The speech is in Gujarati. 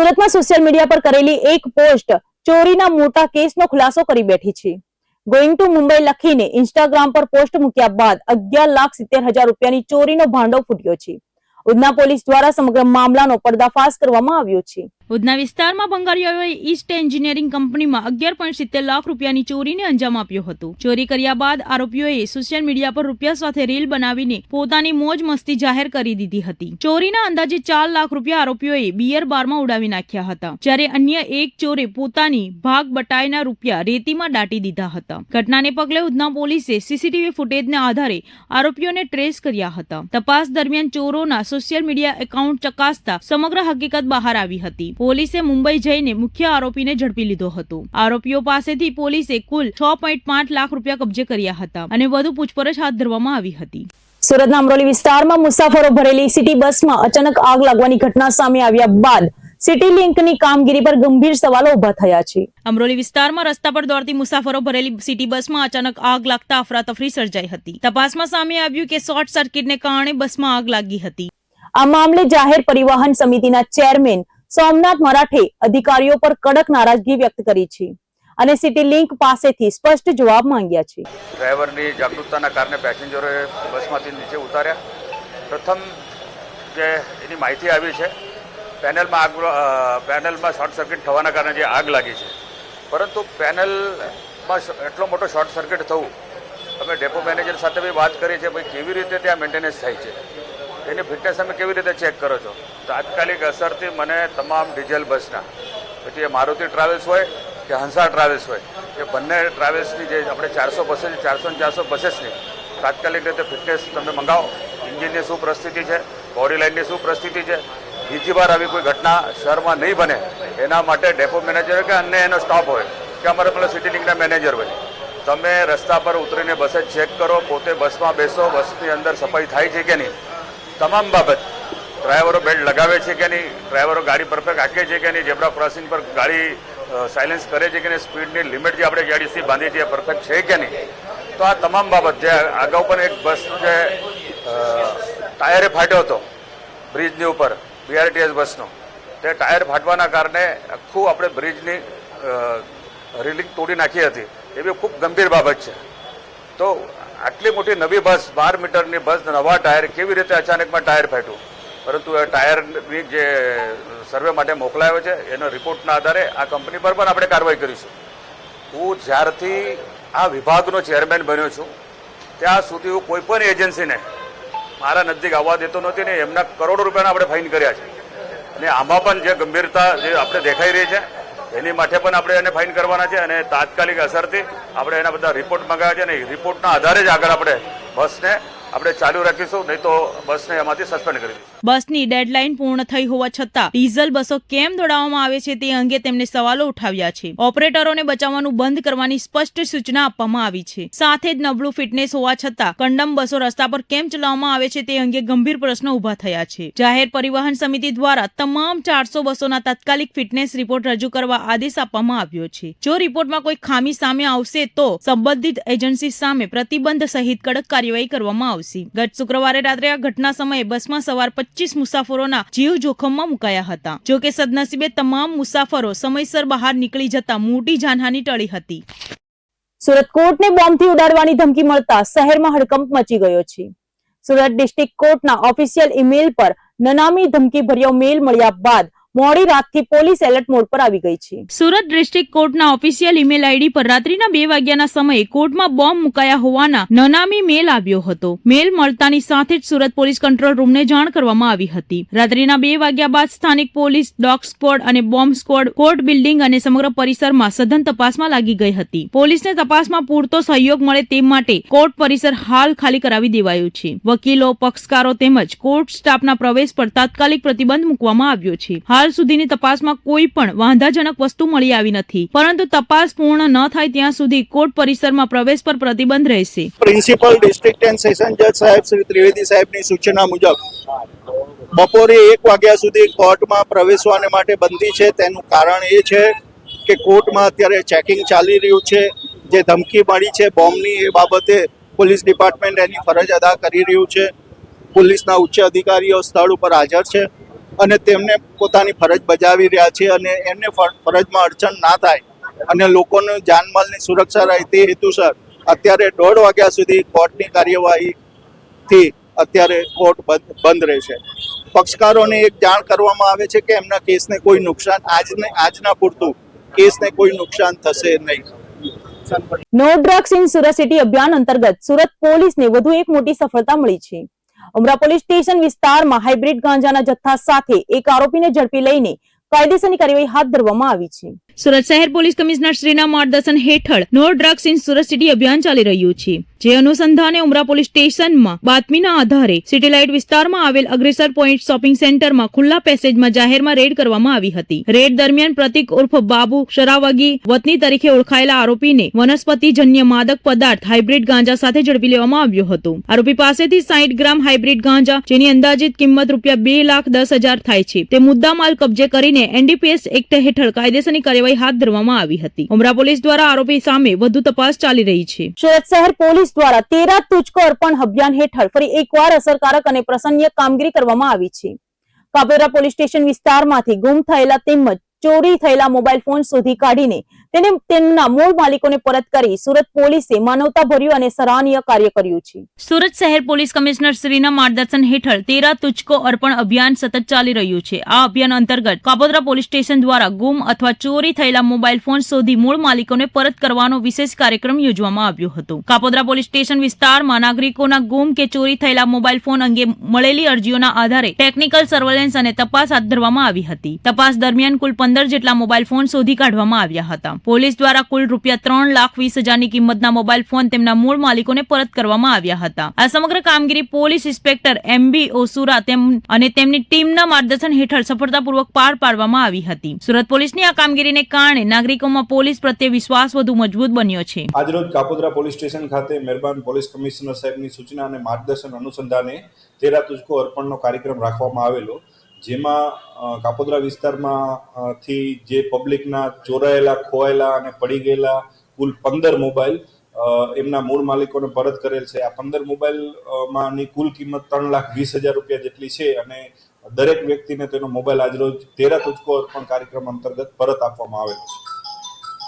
સુરતમાં સોશિયલ મીડિયા પર કરેલી એક પોસ્ટ ચોરીના મોટા કેસનો ખુલાસો કરી બેઠી છે. ગોઈંગ ટુ મુંબઈ લખીને ઇન્સ્ટાગ્રામ પર પોસ્ટ મૂક્યા બાદ અગિયાર લાખ સિત્તેર હજાર રૂપિયાની ચોરીનો ભાંડો ફૂટ્યો છે. ઉધના પોલીસ દ્વારા સમગ્ર મામલાનો પર્દાફાશ કરવામાં આવ્યો છે. ઉધના વિસ્તારમાં ભંગારીઓએ ઈસ્ટ એન્જિનિયરિંગ કંપનીમાં અગિયાર પોઈન્ટ સિત્તેર લાખ રૂપિયાની ચોરીને અંજામ આપ્યો હતો. ચોરી કર્યા બાદ આરોપીઓએ સોશિયલ મીડિયા પર રૂપિયા સાથે રીલ બનાવીને પોતાની મોજ મસ્તી જાહેર કરી દીધી હતી. ચોરીના અંદાજે ચાર લાખ રૂપિયા આરોપીઓએ બિયર બારમાં ઉડાવી નાખ્યા હતા, જ્યારે અન્ય એક ચોરે પોતાની ભાગ બટાઈના રૂપિયા રેતીમાં દાટી દીધા હતા. ઘટનાને પગલે ઉધના પોલીસે સીસીટીવી ફૂટેજને આધારે આરોપીઓને ટ્રેસ કર્યા હતા. તપાસ દરમિયાન ચોરોના સોશિયલ મીડિયા એકાઉન્ટ ચકાસતા સમગ્ર હકીકત બહાર આવી હતી. પોલીસે મુંબઈ જઈને મુખ્ય આરોપીને ઝડપી લીધો હતો. આરોપીઓ પાસેથી પોલીસે કુલ છ પાંચ લાખ રૂપિયા કબજે કર્યા હતા અને વધુ પૂછપરછ હાથ ધરવામાં આવી હતી. સુરતના અમરોલી વિસ્તારમાં મુસાફરો ભરેલી સિટી બસમાં અચાનક આગ લાગવાની ઘટના સામે આવ્યા બાદ સિટી લિંકની કામગીરી પર ગંભીર સવાલો ઊભા થયા છે. અમરોલી વિસ્તારમાં રસ્તા પર દોડતી મુસાફરો ભરેલી સિટી બસમાં અચાનક આગ લાગતા અફરાતફરી સર્જાઈ હતી. તપાસમાં સામે આવ્યું કે શોર્ટ સર્કિટને કારણે બસમાં આગ લાગી હતી. આ મામલે જાહેર પરિવહન સમિતિના ચેરમેન સોમનાથ મરાઠે અધિકારીઓ પર કડક નારાજગી વ્યક્ત કરી છે અને સિટી લિંક પાસેથી સ્પષ્ટ જવાબ માંગ્યા છે. ડ્રાઈવરની જાગૃતતાના કારણે પેસેન્જરોએ બસમાંથી નીચે ઉતાર્યા. પ્રથમ જે એની માહિતી આવી છે, પેનલમાં આગ પેનલમાં શોર્ટ સર્કિટ થવાના કારણે જે આગ લાગી છે. પરંતુ પેનલમાં એટલો મોટો શોર્ટ સર્કિટ થવું, અમે ડેપો મેનેજર સાથે બી વાત કરી છે, ભાઈ કેવી રીતે ત્યાં મેન્ટેનન્સ થાય છે. એની ફિટનેસ તમે કેવી રીતે ચેક કરો છો? તાત્કાલિક અસરથી મને તમામ ડીઝલ બસના, પછી એ મારુતિ ટ્રાવેલ્સ હોય કે હંસા ટ્રાવેલ્સ હોય, એ બંને ટ્રાવેલ્સની જે આપણે ચારસો બસેસ ચારસો ને ચારસો બસેસની તાત્કાલિક રીતે ફિટનેસ તમે મંગાવો. ઇન્જિનની શું પરિસ્થિતિ છે? બોડી લાઇનની શું પરિસ્થિતિ છે? બીજી વાર આવી કોઈ ઘટના શહેરમાં નહીં બને, એના માટે ડેપો મેનેજર કે અન્ય એનો સ્ટાફ હોય, કે અમારે પેલા સિટી લિંકના મેનેજર હોય. તમે રસ્તા પર ઉતરીને બસે ચેક કરો, પોતે બસમાં બેસો, બસની અંદર સફાઈ થાય છે કે નહીં? તમામ બાબત ડ્રાઈવરો બેલ્ટ લગાવે છે કે નહીં, ડ્રાઈવરો ગાડી પરફેક્ટ હાકે છે કે નહીં જેબ્રા ક્રોસિંગ પર ગાડી સાયલેન્સ કરે છે કે નહીં, સ્પીડની લિમિટ જે આપણે ગાડીથી બાંધી છે પરફેક્ટ છે કે નહીં? તો આ તમામ બાબત જે અગાઉ પણ એક બસ જે ટાયરે ફાટ્યો હતો, બ્રિજની ઉપર બીઆરટીએસ બસનો, તે ટાયર ફાટવાના કારણે આખું આપણે બ્રિજની રેલિંગ તોડી નાખી હતી. એ બી ખૂબ ગંભીર બાબત છે. તો આટલી મોટી નવી બસ, બાર મીટરની બસ, નવા ટાયર, કેવી રીતે અચાનકમાં ટાયર ફાટ્યું? પરંતુ એ ટાયરની જે સર્વે માટે મોકલાયો છે, એનો રિપોર્ટના આધારે આ કંપની પર પણ આપણે કાર્યવાહી કરીશું. હું જ્યારથી આ વિભાગનો ચેરમેન બન્યો છું, ત્યાં સુધી હું કોઈ પણ એજન્સીને મારા નજીક આવવા દેતો નથી ને એમના કરોડો રૂપિયાના આપણે ફાઇન કર્યા છે. અને આમાં પણ જે ગંભીરતા જે આપણે દેખાઈ રહી છે એની માટે પણ આપણે એને ફાઇન કરવાના છે અને તાત્કાલિક અસરથી આપણે એના બધા રિપોર્ટ મંગાવ્યા છે અને રિપોર્ટના આધારે જ આગળ આપણે બસને આપણે ચાલુ રાખીશું, નહીં તો બસને એમાંથી સસ્પેન્ડ કરી દઈશું. બસની ડેડલાઇન પૂર્ણ થઈ હોવા છતાં ડીઝલ બસો કેમ દોડાવવામાં આવે છે તે અંગે તેમને સવાલો ઉઠાવ્યા છે. ઓપરેટરોને બચાવવાનું બંધ કરવાની સ્પષ્ટ સૂચના આપવામાં આવી છે. સાથે જ નબળું ફિટનેસ હોવા છતાં કંડમ બસો રસ્તા પર કેમ ચલાવવામાં આવે છે તે અંગે ગંભીર પ્રશ્નો ઊભા થયા છે. જાહેર પરિવહન સમિતિ દ્વારા તમામ ચારસો બસોના તાત્કાલિક ફિટનેસ રિપોર્ટ રજૂ કરવા આદેશ આપવામાં આવ્યો છે. જો રિપોર્ટમાં કોઈ ખામી સામે આવશે તો સંબંધિત એજન્સી સામે પ્રતિબંધ સહિત કડક કાર્યવાહી કરવામાં આવશે. ગત શુક્રવારે રાત્રે આ ઘટના સમયે બસમાં સવાર પચીસ મુસાફરોના જીવ જોખમમાં મુકાયા હતા. જો સદનસીબે તમામ મુસાફરો સમયસર બહાર નીકળી જતા મોટી જાનહાની ટળી હતી. સુરત કોર્ટને બોમ્બથી ઉડાડવાની ધમકી મળતા શહેરમાં હડકંપ મચી ગયો છે. સુરત ડિસ્ટ્રિક્ટ કોર્ટના ઓફિશિયલ ઈમેલ પર નનામી ધમકી ભર્યો મેલ મળ્યા બાદ મોડી રાતથી પોલીસ એલર્ટ મોડ પર આવી ગઈ છે. સુરત ડિસ્ટ્રિક્ટ કોર્ટના ઓફિશિયલ ઈમેલ આઈડી પર રાત્રિના બે વાગ્યાના સમયે કોર્ટમાં બોમ્બ મુકાયા હોવાના નનામી મેલ આવ્યો હતો. મેલ મળતાની સાથે જ સુરત પોલીસ કંટ્રોલ રૂમને જાણ કરવામાં આવી હતી. રાત્રિના બે વાગ્યા બાદ સ્થાનિક પોલીસ, ડોગ સ્ક્વોડ અને બોમ્બ સ્ક્વોડ, કોર્ટ બિલ્ડિંગ અને સમગ્ર પરિસરમાં સઘન તપાસમાં લાગી ગઈ હતી. પોલીસને તપાસમાં પૂરતો સહયોગ મળે તે માટે કોર્ટ પરિસર હાલ ખાલી કરાવી દેવાયું છે. વકીલો, પક્ષકારો તેમજ કોર્ટ સ્ટાફના પ્રવેશ પર તાત્કાલિક પ્રતિબંધ મૂકવામાં આવ્યો છે. હાલ સુધીની તપાસમાં કોઈ પણ વાંધાજનક વસ્તુ મળી આવી નથી. પરંતુ તપાસ પૂર્ણ ન થાય ત્યાં સુધી કોર્ટ પરિસરમાં પ્રવેશ પર પ્રતિબંધ રહેશે. પ્રિન્સિપલ ડિસ્ટ્રિક્ટ એન્ડ સેશન જજ સાહેબ શ્રી ત્રિવેદી સાહેબની સૂચના મુજબ, બપોરે એક વાગ્યા સુધી કોર્ટમાં પ્રવેશવાને માટે બંધી છે. તેનું કારણ એ છે કે કોર્ટમાં અત્યારે ચેકિંગ ચાલી રહ્યું છે. જે ધમકી મળી છે બોમ્બની એ બાબતે પોલીસ ડિપાર્ટમેન્ટ એની ફરજ અદા કરી રહ્યું છે. પોલીસના ઉચ્ચ અધિકારીઓ સ્થળ ઉપર હાજર છે. અને તેમને પોતાની ફરજ બજાવી રહ્યા છે અને એમને ફરજમાં અડચણ ના થાય અને લોકોનું જાનમાલની સુરક્ષા રહે તે હેતુસર અત્યારે દોઢ વાગ્યા સુધી કોર્ટની કાર્યવાહીથી અત્યારે કોર્ટ બંધ રહેશે. પક્ષકારોને એક જાણ કરવામાં આવે છે કે એમના કેસને કોઈ નુકસાન આજને આજના પૂરતું કેસને કોઈ નુકસાન થશે નહીં. No drugs in Surat city અભિયાન અંતર્ગત સુરત પોલીસને વધુ એક મોટી સફળતા મળી છે. ઉમરા પોલીસ સ્ટેશન વિસ્તારમાં હાઇબ્રિડ ગાંજાના જથ્થા સાથે એક આરોપીને ઝડપી લઈને કાયદેસરની કાર્યવાહી હાથ ધરવામાં આવી છે. સુરત શહેર પોલીસ કમિશનર શ્રીના માર્ગદર્શન હેઠળ no drugs in Surat city અભિયાન ચાલી રહ્યું છે. જે અનુસંધાને ઉમરા પોલીસ સ્ટેશનમાં બાતમીના આધારે સિટી લાઇટ વિસ્તારમાં આવેલ અગ્રેસર પોઈન્ટ શોપિંગ સેન્ટરમાં ખુલ્લા પેસેજમાં જાહેરમાં રેડ કરવામાં આવી હતી. રેડ દરમિયાન પ્રતિક ઉર્ફ બાબુ શરાવગી વતની તરીકે ઓળખાયેલા આરોપીને વનસ્પતિજન્ય માદક પદાર્થ હાઇબ્રિડ ગાંજા સાથે ઝડપી લેવામાં આવ્યો હતો. આરોપી પાસેથી સાઈઠ ગ્રામ હાઇબ્રિડ ગાંજા, જેની અંદાજિત કિંમત રૂપિયા બે લાખ દસ હજાર થાય છે. તે મુદ્દામાલ કબજે કરીને એનડીપીએસ એક્ટ હેઠળ કાયદેસરની કાર્યવાહી હાથ ધરવામાં આવી હતી. ઉમરા પોલીસ દ્વારા આરોપી સામે વધુ તપાસ ચાલી રહી છે. સુરત શહેર પોલીસ દ્વારા તેરા તુચકો અર્પણ અભિયાન હેઠળ ફરી એકવાર અસરકારક અને પ્રસન્ય કામગીરી કરવામાં આવી છે. કાપેરા પોલીસ સ્ટેશન વિસ્તારમાંથી ગુમ થયેલા તેમજ ચોરી થયેલા મોબાઈલ ફોન શોધી કાઢીને તેને તેમના મૂળ માલિકોને પરત કરી સુરત પોલીસે માનવતાભર્યું અને સરાહનીય કાર્ય કર્યું છે. સુરત શહેર પોલીસ કમિશનર શ્રીના માર્ગદર્શન હેઠળ તેરા તુચકો અર્પણ અભિયાન સતત ચાલી રહ્યું છે. આ અભિયાન અંતર્ગત કાપોદ્રા પોલીસ સ્ટેશન દ્વારા ગુમ અથવા ચોરી થયેલા મોબાઈલ ફોન શોધી મૂળ માલિકોને પરત કરવાનો વિશેષ કાર્યક્રમ યોજવામાં આવ્યો હતો. કાપોદ્રા પોલીસ સ્ટેશન વિસ્તારમાં નાગરિકોના ગુમ કે ચોરી થયેલા મોબાઈલ ફોન અંગે મળેલી અરજીઓના આધારે ટેકનિકલ સર્વેલન્સ અને તપાસ હાથ ધરવામાં આવી હતી. તપાસ દરમિયાન કુલ પંદર જેટલા મોબાઈલ ફોન શોધી કાઢવામાં આવ્યા હતા. પોલીસ દ્વારા કુલ રૂપિયા ત્રણ લાખ વીસ હજારની કિંમતના મોબાઈલ ફોન તેમના મૂળ માલિકોને પરત કરવામાં આવ્યા હતા. આ સમગ્ર કામગીરી પોલીસ ઇન્સ્પેક્ટર એમ બી ઓસુરા અને તેમની ટીમના માર્ગદર્શન હેઠળ સફળતાપૂર્વક પાર પાડવામાં આવી હતી. સુરત પોલીસની આ કામગીરીને કારણે નાગરિકોમાં પોલીસ પ્રત્યે વિશ્વાસ વધુ મજબૂત બન્યો છે. આજરોજ કાપોદ્રા પોલીસ સ્ટેશન ખાતે મહેરબાન પોલીસ કમિશનર સાહેબની સૂચના અને માર્ગદર્શન અનુસંધાને તેરા તુજકો અર્પણનો કાર્યક્રમ રાખવામાં આવેલો. જેમાં કાપોદ્રા વિસ્તારમાં થી જે પબ્લિકના ચોરાયેલા ખોવાયેલા અને પડી ગયેલા કુલ પંદર મોબાઈલ એમના મૂળ માલિકોને પરત કરેલ છે. આ પંદર મોબાઈલ અ, કુલ કિંમત ત્રણ લાખ વીસ હજાર રૂપિયા જેટલી છે અને દરેક વ્યક્તિને તેનો મોબાઈલ આજરોજ તેરા તુચકો અર્પણ કાર્યક્રમ અંતર્ગત પરત આપવામાં આવેલો છે.